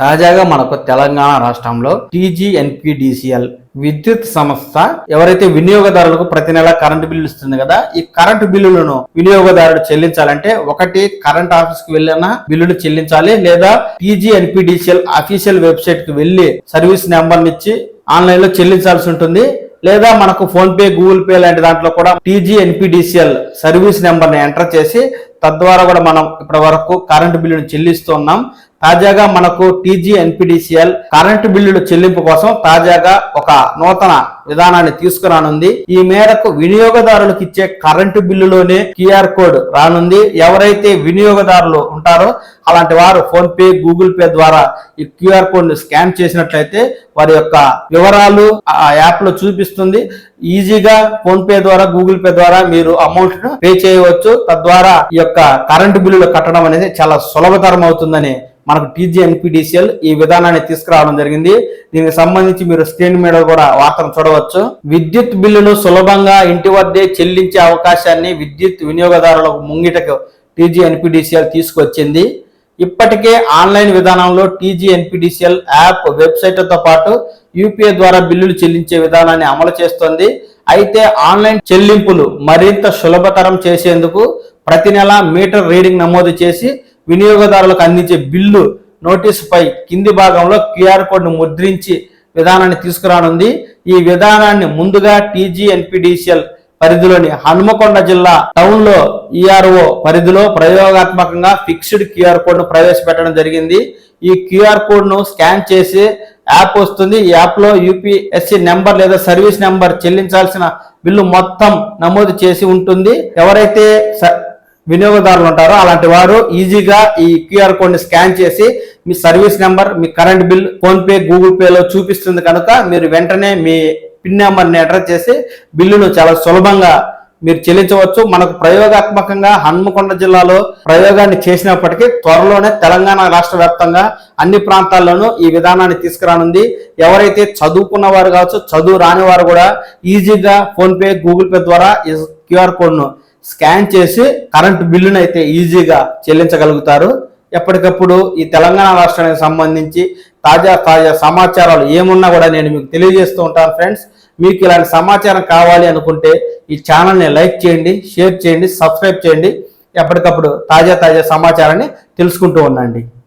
తాజాగా మనకు తెలంగాణ రాష్ట్రంలో టీజీఎన్పిడిసిఎల్ విద్యుత్ సంస్థ ఎవరైతే వినియోగదారులకు ప్రతి నెల కరెంటు బిల్లు ఇస్తుంది కదా ఈ కరెంటు బిల్లులను వినియోగదారుడు చెల్లించాలంటే ఒకటి కరెంట్ ఆఫీస్కి వెళ్ళిన బిల్లును చెల్లించాలి లేదా టీజీఎన్పిడిసిఎల్ అఫీషియల్ వెబ్సైట్కి వెళ్ళి సర్వీస్ నెంబర్ ఇచ్చి ఆన్లైన్లో చెల్లించాల్సి ఉంటుంది. లేదా మనకు ఫోన్ పే గూగుల్ పే లాంటి దాంట్లో కూడా టీజీ ఎన్పిడిసిఎల్ సర్వీస్ నెంబర్ని ఎంటర్ చేసి తద్వారా కూడా మనం ఇప్పటి వరకు కరెంటు బిల్లును చెల్లిస్తున్నాం తాజాగా మనకు టీజీ ఎన్పిడిసిఎల్ కరెంటు బిల్లుల చెల్లింపు కోసం తాజాగా ఒక నూతన విధానాన్ని తీసుకురానుంది. ఈ మేరకు వినియోగదారులకు ఇచ్చే కరెంటు బిల్లులోనే క్యూఆర్ కోడ్ రానుంది. ఎవరైతే వినియోగదారులు ఉంటారో అలాంటి వారు ఫోన్ పే గూగుల్ పే ద్వారా ఈ క్యూఆర్ కోడ్ను స్కాన్ చేసినట్లయితే వారి యొక్క వివరాలు ఆ యాప్లో చూపిస్తుంది. ఈజీగా ఫోన్ పే ద్వారా గూగుల్ పే ద్వారా మీరు అమౌంట్ను పే చేయవచ్చు. తద్వారా ఈ యొక్క కరెంటు బిల్లులు కట్టడం అనేది చాలా సులభతరం అవుతుందని మనకు టీజీఎన్పిడిసిఎల్ ఈ విధానాన్ని తీసుకురావడం జరిగింది. దీనికి సంబంధించి మీరు స్క్రీన్ మీద కూడా వార్తను చూడవచ్చు. విద్యుత్ బిల్లును సులభంగా ఇంటి వద్దే చెల్లించే అవకాశాన్ని విద్యుత్ వినియోగదారులకు ముంగిటకు టీజీఎన్పిడిసిఎల్ తీసుకొచ్చింది. ఇప్పటికే ఆన్లైన్ విధానంలో టీజీఎన్పిడిసిఎల్ యాప్ వెబ్సైట్తో పాటు యూపీఐ ద్వారా బిల్లులు చెల్లించే విధానాన్ని అమలు చేస్తోంది. అయితే ఆన్లైన్ చెల్లింపులు మరింత సులభతరం చేసేందుకు ప్రతి నెల మీటర్ రీడింగ్ నమోదు చేసి వినియోగదారులకు అందించే బిల్లు నోటీసుపై కింది భాగంలో క్యూఆర్ కోడ్ను ముద్రించి విధానాన్ని తీసుకురానుంది. ఈ విధానాన్ని ముందుగా టీజీఎన్పిడిసిఎల్ పరిధిలోని హనుమకొండ జిల్లా టౌన్లో ఈఆర్ఓ పరిధిలో ప్రయోగాత్మకంగా ఫిక్స్డ్ క్యూఆర్ కోడ్ను ప్రవేశపెట్టడం జరిగింది. ఈ క్యూఆర్ కోడ్ను స్కాన్ చేసి యాప్ వస్తుంది. ఈ యాప్లో యూపీఎస్సి నెంబర్ లేదా సర్వీస్ నెంబర్ చెల్లించాల్సిన బిల్లు మొత్తం నమోదు చేసి ఉంటుంది. ఎవరైతే స- వినియోగదారులు ఉంటారో. అలాంటి వారు ఈజీగా ఈ క్యూఆర్ కోడ్ని స్కాన్ చేసి మీ సర్వీస్ నెంబర్ మీ కరెంట్ బిల్ ఫోన్పే గూగుల్ పేలో చూపిస్తుంది కనుక మీరు వెంటనే మీ పిన్ నెంబర్ని అడ్రస్ ఎంటర్ చేసి బిల్లును చాలా సులభంగా మీరు చెల్లించవచ్చు. మనకు ప్రయోగాత్మకంగా హన్మకొండ జిల్లాలో ప్రయోగాన్ని చేసినప్పటికీ త్వరలోనే తెలంగాణ రాష్ట్ర వ్యాప్తంగా అన్ని ప్రాంతాల్లోనూ ఈ విధానాన్ని తీసుకురానుంది. ఎవరైతే చదువుకున్న వారు కావచ్చు చదువు రాని వారు కూడా ఈజీగా ఫోన్పే గూగుల్ పే ద్వారా ఈ క్యూఆర్ కోడ్ను స్కాన్ చేసి కరెంటు బిల్లును అయితే ఈజీగా చెల్లించగలుగుతారు. ఎప్పటికప్పుడు ఈ తెలంగాణ రాష్ట్రానికి సంబంధించి తాజా తాజా సమాచారాలు ఏమున్నా కూడా నేను మీకు తెలియజేస్తూ ఉంటాను ఫ్రెండ్స్. మీకు ఇలాంటి సమాచారం కావాలి అనుకుంటే ఈ ఛానల్ని లైక్ చేయండి షేర్ చేయండి సబ్స్క్రైబ్ చేయండి. ఎప్పటికప్పుడు తాజా తాజా సమాచారాన్ని తెలుసుకుంటూ ఉండండి.